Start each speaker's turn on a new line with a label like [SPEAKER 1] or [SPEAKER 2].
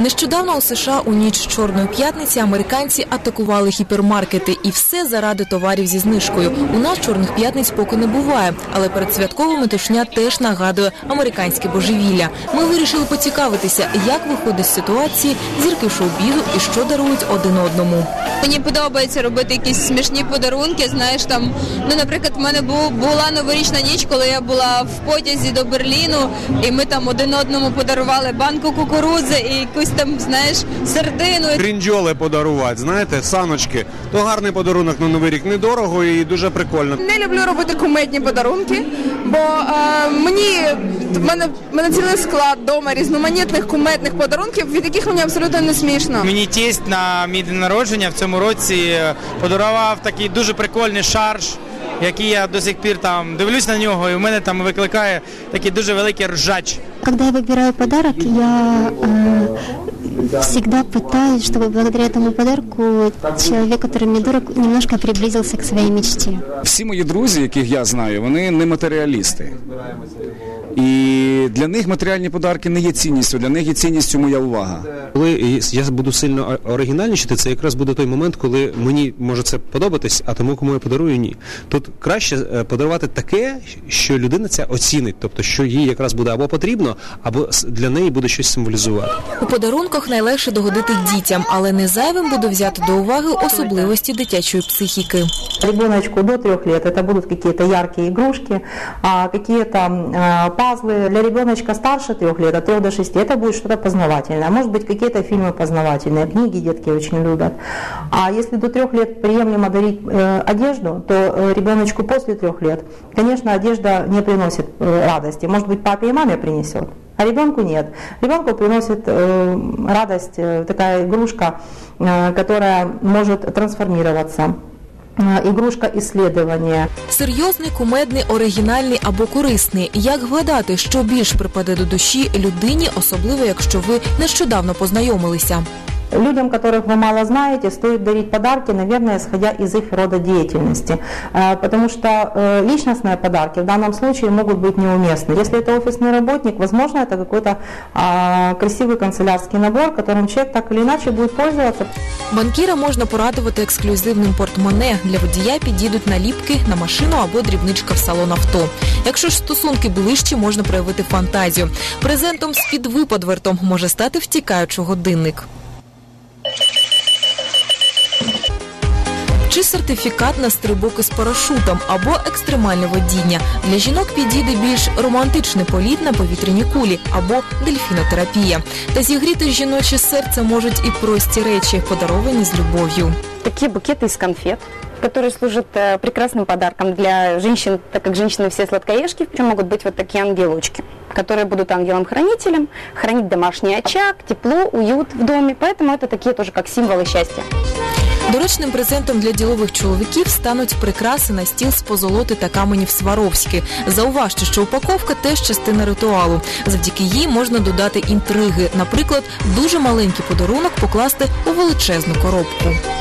[SPEAKER 1] Нещодавно у США у ніч Чорної п'ятниці американці атакували гіпермаркети, і все заради товарів зі знижкою. У нас чорних п'ятниць поки не буває, але передсвяткова метушня теж нагадує американське божевілля. Ми вирішили поцікавитися, як виходить з ситуації зірки шоу-бізу і що дарують один одному.
[SPEAKER 2] Мені подобається робити якісь смішні подарунки. Знаєш, там, ну, наприклад, в мене був, була новорічна ніч, коли я була в потязі до Берліну, і ми там один одному подарували банку кукурудзи і якусь там, знаєш, сердину.
[SPEAKER 3] Крінджоли подарувати, знаєте, саночки. То гарний подарунок на новий рік недорого і дуже прикольно.
[SPEAKER 4] Не люблю робити кумедні подарунки, бо е, мені в мене, в мене цілий склад вдома різноманітних кумедних подарунків, від яких мені абсолютно не смішно.
[SPEAKER 5] Мені тесть на мій день народження в цьому році подарував такий дуже прикольний шарж, який я до сих пір там дивлюсь на нього, і в мене там викликає такий дуже великий ржач.
[SPEAKER 6] Когда я выбираю подарок, я э, всегда пытаюсь, чтобы благодаря этому подарку человек, который мне дорог, немножко приблизился к своей мечте.
[SPEAKER 7] Всі мої друзі, яких я знаю, вони не матеріалісти. І для них матеріальні подарки не є цінністю, для них є цінністю моя увага.
[SPEAKER 8] Коли я буду сильно оригінальничати, це якраз буде той момент, коли мені може це подобатись, а тому, кому я подарую, ні. Тут краще е, подарувати таке, що людина це оцінить, тобто що їй якраз буде або потрібно, або для неї буде щось символізувати.
[SPEAKER 1] У подарунках найлегше догодити дітям, але не зайвим буде взяти до уваги особливості дитячої психіки.
[SPEAKER 9] Ребеночку до трех лет это будут какие-то яркие игрушки, а, какие-то а, пазлы. Для ребеночка старше трех лет, от трех до шести, это будет что-то познавательное. Может быть, какие-то фильмы познавательные, книги детки очень любят. А если до трех лет приемлемо дарить э, одежду, то э, ребеночку после трех лет, конечно, одежда не приносит э, радости. Может быть, папе и маме принесет. А ребенку нет. Ребенку приносит э, радость э, такая игрушка, э, которая может трансформироваться. Э, Игрушка.
[SPEAKER 1] Серйозний, кумедний, оригінальний або корисний. Як вгадати, що більш припаде до душі людині, особливо якщо ви нещодавно познайомилися?
[SPEAKER 9] Людям, которых вы мало знаете, стоит дарить подарки, наверное, исходя из их рода деятельности. Э, Потому что э, личностные подарки в данном случае могут быть неуместны. Если это офисный работник, возможно, это какой-то а, красивый канцелярский набор, которым человек так или иначе будет пользоваться.
[SPEAKER 1] Банкіра можна порадувати ексклюзивним портмоне. Для водія підійдуть наліпки на машину або дрібничка в салон авто. Якщо ж стосунки ближчі, можна проявити фантазію. Презентом з під випадвертом може стати втікаючий годинник. Чи сертифікат на стрибок із парашутом або екстремальне водіння. Для жінок підійде більш романтичний політ на повітряні кулі або дельфінотерапія. Та зігріти жіноче серце можуть і прості речі, подаровані з любов'ю.
[SPEAKER 10] такие букеты из конфет, которые служат э, прекрасным подарком для женщин, так как женщины все сладкоежки, причем могут быть вот такие ангелочки, которые будут ангелом-хранителем, хранить домашний очаг, тепло, уют в доме, поэтому это такие тоже как символы счастья.
[SPEAKER 1] Доречним презентом для ділових чоловіків стануть прикраси на стіл з позолоти та каменів Сваровські. Зауважте, що упаковка теж частина ритуалу. Завдяки їй можна додати інтриги. Наприклад, дуже маленький подарунок покласти у величезну коробку.